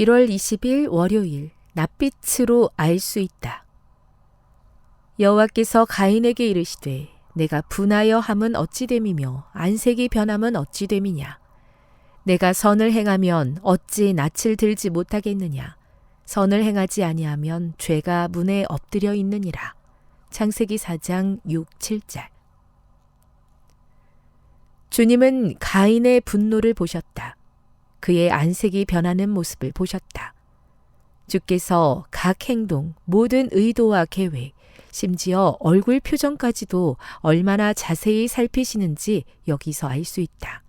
1월 20일 월요일 낯빛으로 알 수 있다. 여호와께서 가인에게 이르시되 내가 분하여 함은 어찌 됨이며 안색이 변함은 어찌 됨이냐 내가 선을 행하면 어찌 낯을 들지 못하겠느냐 선을 행하지 아니하면 죄가 문에 엎드려 있느니라 창세기 4장 6, 7절 주님은 가인의 분노를 보셨다. 그의 안색이 변하는 모습을 보셨다. 주께서 각 행동, 모든 의도와 계획, 심지어 얼굴 표정까지도 얼마나 자세히 살피시는지 여기서 알 수 있다.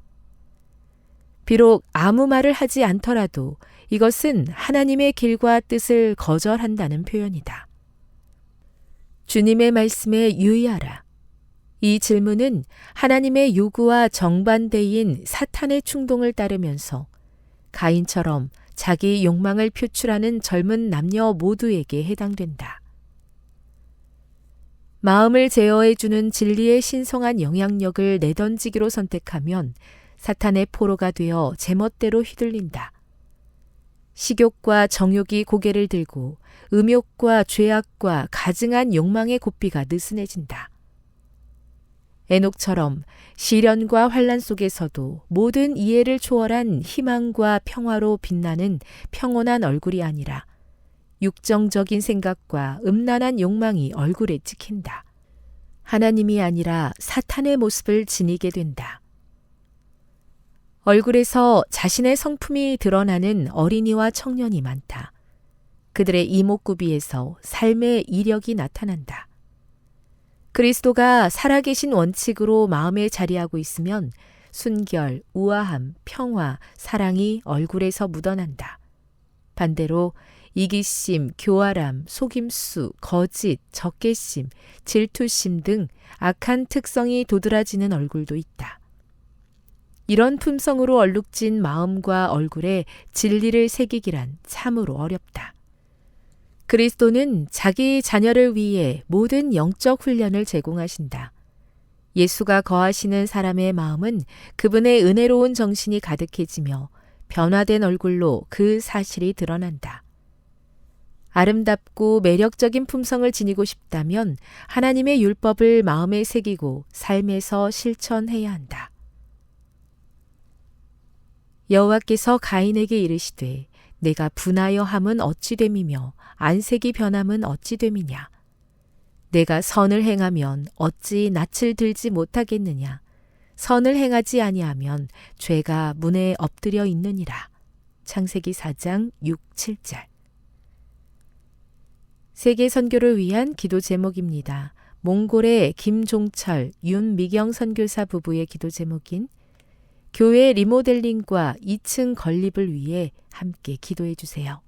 비록 아무 말을 하지 않더라도 이것은 하나님의 길과 뜻을 거절한다는 표현이다. 주님의 말씀에 유의하라. 이 질문은 하나님의 요구와 정반대인 사탄의 충동을 따르면서 가인처럼 자기 욕망을 표출하는 젊은 남녀 모두에게 해당된다. 마음을 제어해주는 진리의 신성한 영향력을 내던지기로 선택하면 사탄의 포로가 되어 제멋대로 휘둘린다. 식욕과 정욕이 고개를 들고 음욕과 죄악과 가증한 욕망의 고삐가 느슨해진다. 에녹처럼 시련과 환란 속에서도 모든 이해를 초월한 희망과 평화로 빛나는 평온한 얼굴이 아니라 육정적인 생각과 음란한 욕망이 얼굴에 찍힌다. 하나님이 아니라 사탄의 모습을 지니게 된다. 얼굴에서 자신의 성품이 드러나는 어린이와 청년이 많다. 그들의 이목구비에서 삶의 이력이 나타난다. 그리스도가 살아계신 원칙으로 마음에 자리하고 있으면 순결, 우아함, 평화, 사랑이 얼굴에서 묻어난다. 반대로 이기심, 교활함, 속임수, 거짓, 적개심, 질투심 등 악한 특성이 도드라지는 얼굴도 있다. 이런 품성으로 얼룩진 마음과 얼굴에 진리를 새기기란 참으로 어렵다. 그리스도는 자기 자녀를 위해 모든 영적 훈련을 제공하신다. 예수가 거하시는 사람의 마음은 그분의 은혜로운 정신이 가득해지며 변화된 얼굴로 그 사실이 드러난다. 아름답고 매력적인 품성을 지니고 싶다면 하나님의 율법을 마음에 새기고 삶에서 실천해야 한다. 여호와께서 가인에게 이르시되 내가 분하여 함은 어찌 됨이며 안색이 변함은 어찌 됨이냐. 내가 선을 행하면 어찌 낯을 들지 못하겠느냐. 선을 행하지 아니하면 죄가 문에 엎드려 있느니라. 창세기 4장 6, 7절. 세계 선교를 위한 기도 제목입니다. 몽골의 김종철, 윤미경 선교사 부부의 기도 제목인 교회 리모델링과 2층 건립을 위해 함께 기도해 주세요.